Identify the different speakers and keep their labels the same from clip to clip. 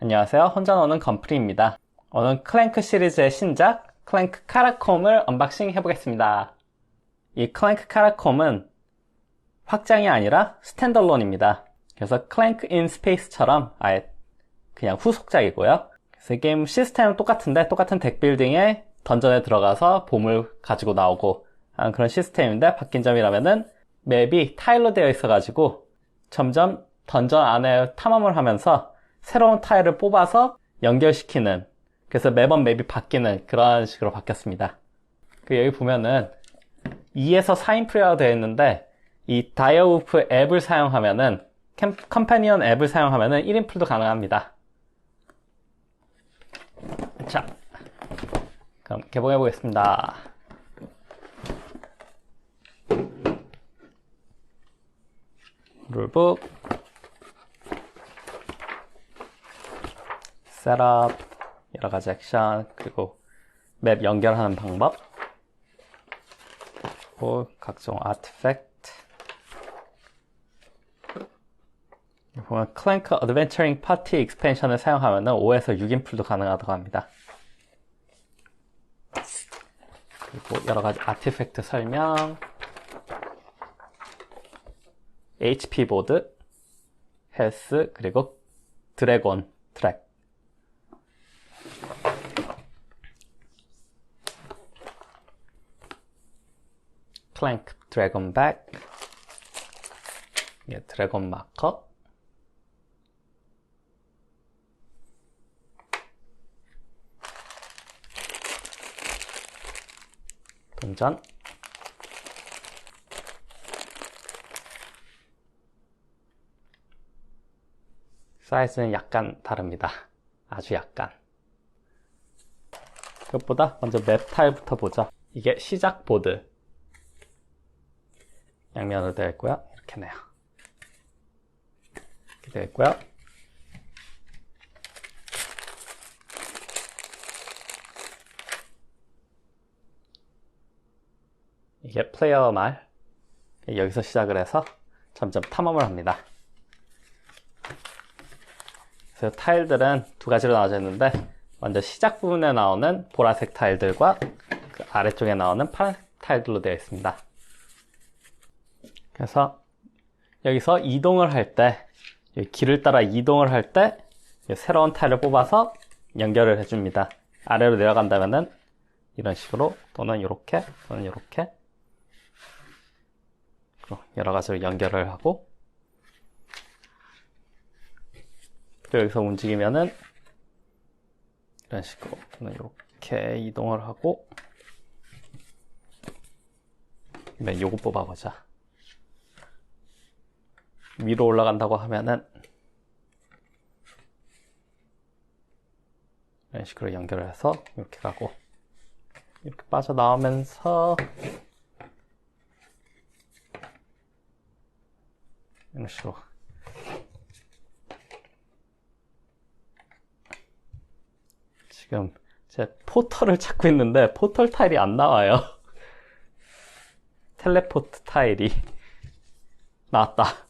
Speaker 1: 안녕하세요. 혼자 노는 건프리입니다. 오늘 클랭크 시리즈의 신작 클랭크 카라콤을 언박싱 해보겠습니다. 이 클랭크 카라콤은 확장이 아니라 스탠더론입니다. 그래서 클랭크 인 스페이스처럼 아예 그냥 후속작이고요. 그래서 이 게임 시스템은 똑같은데 똑같은 덱 빌딩에 던전에 들어가서 보물 가지고 나오고 그런 시스템인데 바뀐 점이라면은 맵이 타일로 되어 있어가지고 점점 던전 안에 탐험을 하면서 새로운 타일을 뽑아서 연결시키는 그래서 매번 맵이 바뀌는 그런 식으로 바뀌었습니다. 그 여기 보면은 2에서 4인 플레이어가 되어 있는데 이 다이어우프 앱을 사용하면은 캠, 컴패니언 앱을 사용하면은 1인 풀도 가능합니다. 자, 그럼 개봉해 보겠습니다. 룰북 셋업 여러 가지 액션 그리고 맵 연결하는 방법 그리고 각종 아티팩트 보면 클랭크 어드벤처링 파티 익스펜션을 사용하면 5에서 6인 풀도 가능하다고 합니다. 그리고 여러 가지 아티팩트 설명 HP 보드, 헬스, 그리고 드래곤 트랙. 클랭크 드래곤 백. 예, 드래곤 마커. 동전. 사이즈는 약간 다릅니다. 아주 약간. 그것보다 먼저 맵 타일부터 보죠. 이게 시작 보드. 양면으로 되어 있고요. 이렇게네요. 이렇게 되어 있고요. 이게 플레이어 말. 여기서 시작을 해서 점점 탐험을 합니다. 그래서 타일들은 두 가지로 나눠져 있는데 먼저 시작 부분에 나오는 보라색 타일들과 그 아래쪽에 나오는 파란색 타일들로 되어 있습니다. 그래서 여기서 이동을 할 때 길을 따라 이동을 할 때 새로운 타일을 뽑아서 연결을 해줍니다. 아래로 내려간다면은 이런 식으로 또는 이렇게 또는 이렇게 여러 가지로 연결을 하고 또 여기서 움직이면은 이런 식으로 이렇게 이동을 하고 네, 요거 뽑아보자 위로 올라간다고 하면은 이런 식으로 연결을 해서 이렇게 가고 이렇게 빠져나오면서 이런 식으로 지금 제 포털을 찾고 있는데 포털 타일이 안 나와요. 텔레포트 타일이 나왔다.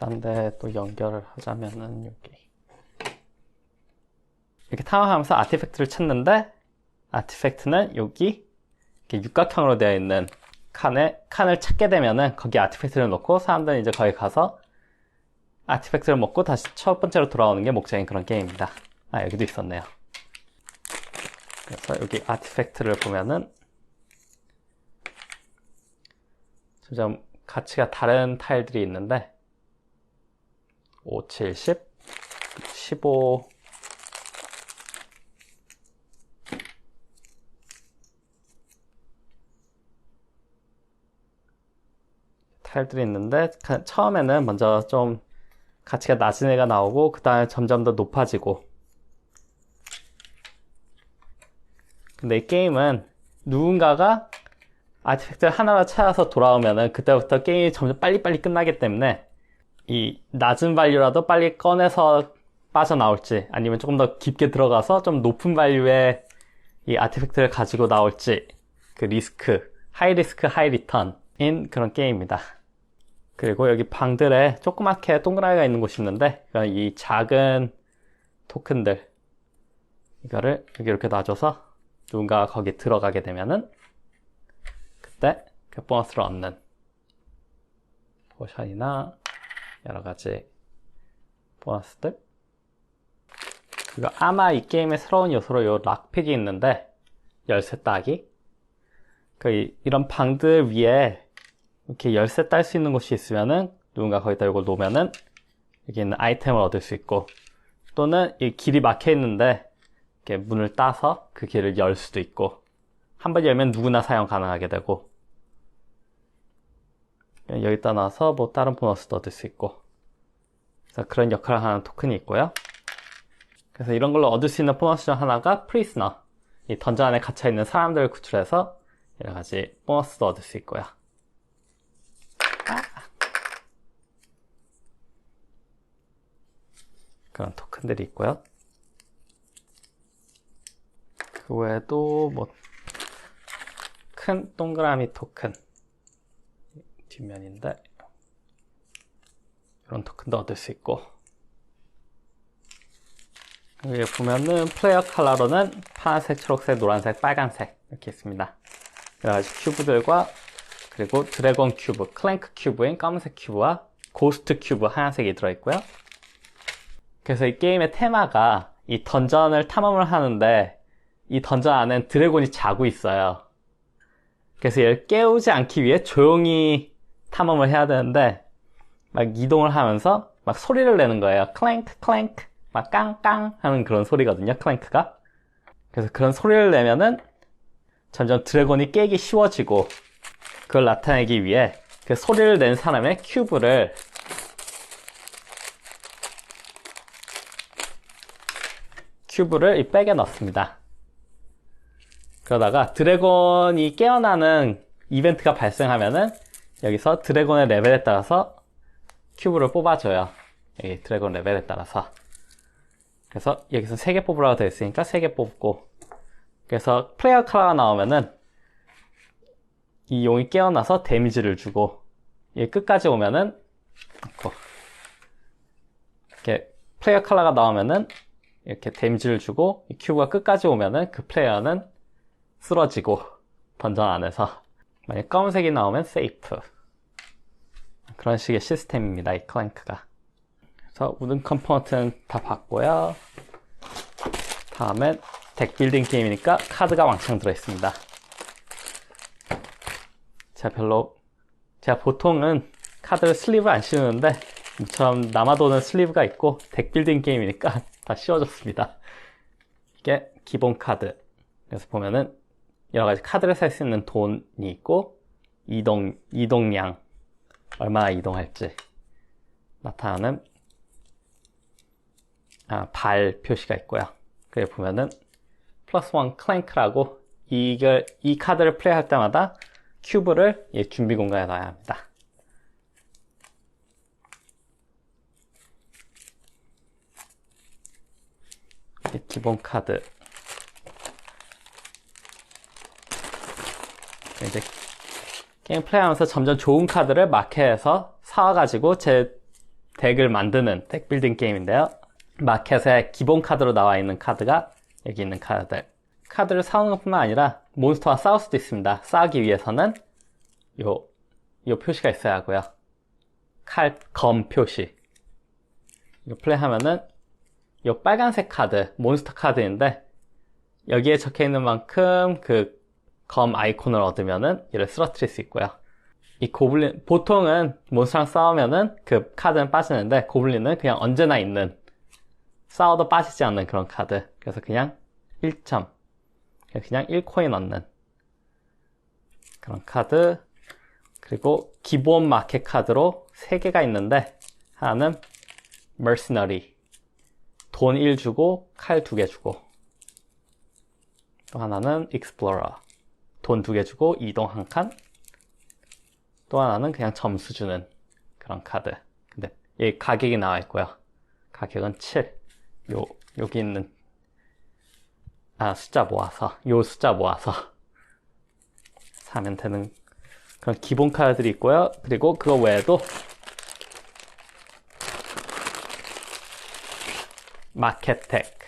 Speaker 1: 딴 데 또 연결을 하자면은 여기 이렇게 탐험하면서 아티팩트를 찾는데 아티팩트는 여기 이렇게 육각형으로 되어 있는 칸에 칸을 찾게 되면은 거기 아티팩트를 놓고 사람들은 이제 거기 가서 아티팩트를 먹고 다시 첫 번째로 돌아오는 게 목적인 그런 게임입니다. 아 여기도 있었네요. 그래서 여기 아티팩트를 보면은 점점 가치가 다른 타일들이 있는데 5, 7, 10, 15 타일들이 있는데 처음에는 먼저 좀 가치가 낮은 애가 나오고 그 다음에 점점 더 높아지고. 근데 이 게임은 누군가가 아티팩트를 하나로 찾아서 돌아오면은 그때부터 게임이 점점 빨리빨리 끝나기 때문에 이 낮은 발류라도 빨리 꺼내서 빠져나올지 아니면 조금 더 깊게 들어가서 좀 높은 발류의 이 아티팩트를 가지고 나올지 그 리스크 하이 리스크 하이 리턴인 그런 게임입니다. 그리고 여기 방들에 조그맣게 동그라미가 있는 곳이 있는데 이 작은 토큰들 이거를 여기 이렇게 놔줘서 누군가 거기 들어가게 되면은 그때 그 보너스를 얻는 포션이나 여러 가지 보너스들. 그리고 아마 이 게임의 새로운 요소로 요 락픽이 있는데 열쇠 따기. 그 이런 방들 위에 이렇게 열쇠 딸 수 있는 곳이 있으면은 누군가 거기다 이걸 놓으면은 여기 있는 아이템을 얻을 수 있고 또는 이 길이 막혀 있는데 이렇게 문을 따서 그 길을 열 수도 있고 한 번 열면 누구나 사용 가능하게 되고 여기다 놔서 뭐 다른 보너스도 얻을 수 있고. 그래서 그런 역할을 하는 토큰이 있고요. 그래서 이런 걸로 얻을 수 있는 보너스 중 하나가 프리스너. 이 던전 안에 갇혀있는 사람들을 구출해서 여러 가지 보너스도 얻을 수 있고요. 그런 토큰들이 있고요. 그 외에도 뭐 큰 동그라미 토큰 뒷면인데 이런 토큰도 얻을 수 있고. 여기 보면은 플레이어 컬러로는 파란색, 초록색, 노란색, 빨간색 이렇게 있습니다. 여러 가지 큐브들과 그리고 드래곤 큐브, 클랭크 큐브인 검은색 큐브와 고스트 큐브 하얀색이 들어있고요. 그래서 이 게임의 테마가 이 던전을 탐험을 하는데 이 던전 안엔 드래곤이 자고 있어요. 그래서 얘를 깨우지 않기 위해 조용히 탐험을 해야 되는데 막 이동을 하면서 막 소리를 내는 거예요. 클랭크 클랭크 막 깡깡 하는 그런 소리거든요. 클랭크가. 그래서 그런 소리를 내면은 점점 드래곤이 깨기 쉬워지고 그걸 나타내기 위해 그 소리를 낸 사람의 큐브를 큐브를 이 백에 넣습니다. 그러다가 드래곤이 깨어나는 이벤트가 발생하면은 여기서 드래곤의 레벨에 따라서 큐브를 뽑아줘요. 여기 드래곤 레벨에 따라서. 그래서 여기서 3개 뽑으라고 되어 있으니까 3개 뽑고 그래서 플레이어 카라가 나오면은 이 용이 깨어나서 데미지를 주고 얘 끝까지 오면은 이렇게 플레이어 컬러가 나오면은 이렇게 데미지를 주고 이 큐브가 끝까지 오면은 그 플레이어는 쓰러지고 던전 안에서 만약 검은색이 나오면 세이프 그런 식의 시스템입니다 이 클랭크가. 그래서 우든 컴포넌트는 다 봤고요. 다음엔 덱 빌딩 게임이니까 카드가 왕창 들어있습니다. 제가 별로 제가 보통은 카드를 슬리브 안 씌우는데 이처럼 남아도는 슬리브가 있고 덱 빌딩 게임이니까 다 씌워졌습니다. 이게 기본 카드. 그래서 보면은 여러 가지 카드를 살 수 있는 돈이 있고 이동 이동량 얼마나 이동할지 나타나는 아, 발 표시가 있고요. 그래 보면은 플러스 원 클랭크라고 이걸 이 카드를 플레이할 때마다 큐브를 이 준비 공간에 넣어야 합니다. 기본 카드 이제 게임 플레이하면서 점점 좋은 카드를 마켓에서 사와가지고 제 덱을 만드는 덱 빌딩 게임인데요. 마켓에 기본 카드로 나와 있는 카드가 여기 있는 카드들. 카드를 사오는 것뿐만 아니라 몬스터와 싸울 수도 있습니다. 싸우기 위해서는 요, 요 표시가 있어야 하고요. 칼, 검 표시. 이거 플레이하면은 요 빨간색 카드, 몬스터 카드인데 여기에 적혀 있는 만큼 그 검 아이콘을 얻으면은 얘를 쓰러뜨릴 수 있고요. 이 고블린, 보통은 몬스터랑 싸우면은 그 카드는 빠지는데 고블린은 그냥 언제나 있는 싸워도 빠지지 않는 그런 카드. 그래서 그냥 1점. 그냥 1코인 얻는 그런 카드. 그리고 기본 마켓 카드로 3개가 있는데 하나는 mercenary. 돈 1 주고 칼 2개 주고 또 하나는 explorer. 돈 두 개 주고 이동 한 칸. 또 하나는 그냥 점수 주는 그런 카드. 근데 이 가격이 나와 있고요. 가격은 7. 요, 여기 있는, 아, 숫자 모아서, 요 숫자 모아서 사면 되는 그런 기본 카드들이 있고요. 그리고 그거 외에도 마켓텍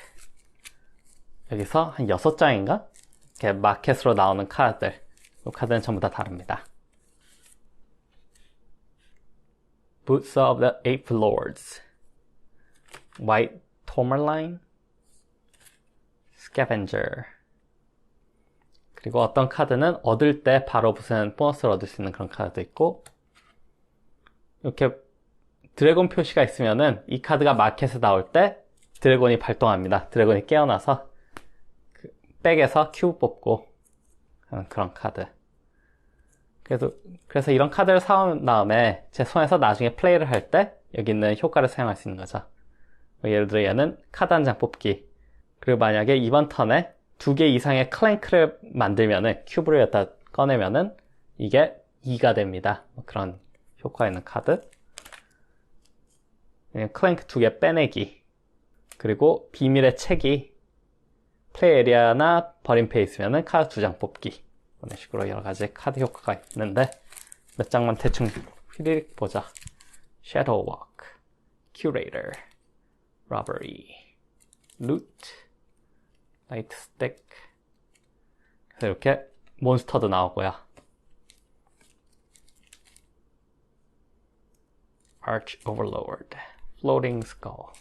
Speaker 1: 여기서 한 6장인가? 이렇게 마켓으로 나오는 카드들. 이 카드는 전부 다 다릅니다. Boots of the Eight Lords. White Tourmaline. Scavenger. 그리고 어떤 카드는 얻을 때 바로 무슨 보너스를 얻을 수 있는 그런 카드도 있고 이렇게 드래곤 표시가 있으면은 이 카드가 마켓에 나올 때 드래곤이 발동합니다. 드래곤이 깨어나서. 그 백에서 큐브 뽑고 하는 그런 카드. 그래서 그래서 이런 카드를 사온 다음에 제 손에서 나중에 플레이를 할 때 여기 있는 효과를 사용할 수 있는 거죠. 예를 들어 얘는 카드 한 장 뽑기. 그리고 만약에 이번 턴에 두 개 이상의 클랭크를 만들면은 큐브를 여기다 꺼내면은 이게 2가 됩니다. 뭐 그런 효과 있는 카드. 클랭크 두 개 빼내기. 그리고 비밀의 책이 플레이 에리아나 버림페이 있으면은 카드 두 장 뽑기. 이런 식으로 여러 가지 카드 효과가 있는데 몇 장만 대충 휘리릭 보자. Shadow Walk, Curator, Robbery, Loot, Light Stick. 그래서 이렇게 몬스터도 나오고요. Arch Overlord, Floating Skull.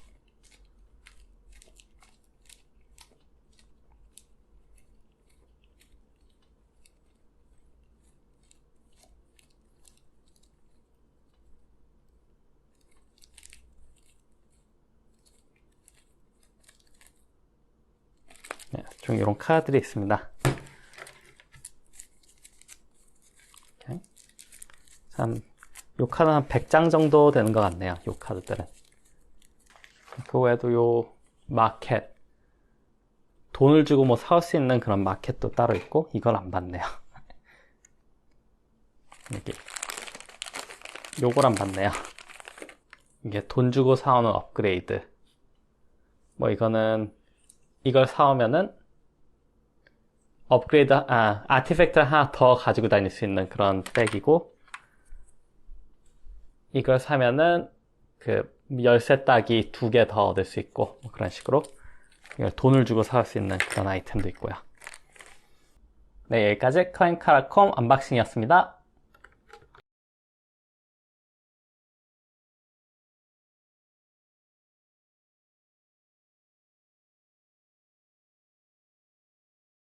Speaker 1: 네, 좀 이런 카드들이 있습니다. 한, 요 카드는 한 100장 정도 되는 것 같네요. 요 카드들은. 그 외에도 요 마켓. 돈을 주고 뭐 사올 수 있는 그런 마켓도 따로 있고, 이걸 안 봤네요. 여기. 요걸 안 봤네요. 이게 돈 주고 사오는 업그레이드. 뭐 이거는 이걸 사오면은 업그레이드, 아, 아티팩트를 하나 더 가지고 다닐 수 있는 그런 백이고, 이걸 사면은 그 열쇠 따기 두 개 더 얻을 수 있고, 뭐 그런 식으로 돈을 주고 살 수 있는 그런 아이템도 있고요. 네, 여기까지 클라인 카라콤 언박싱이었습니다.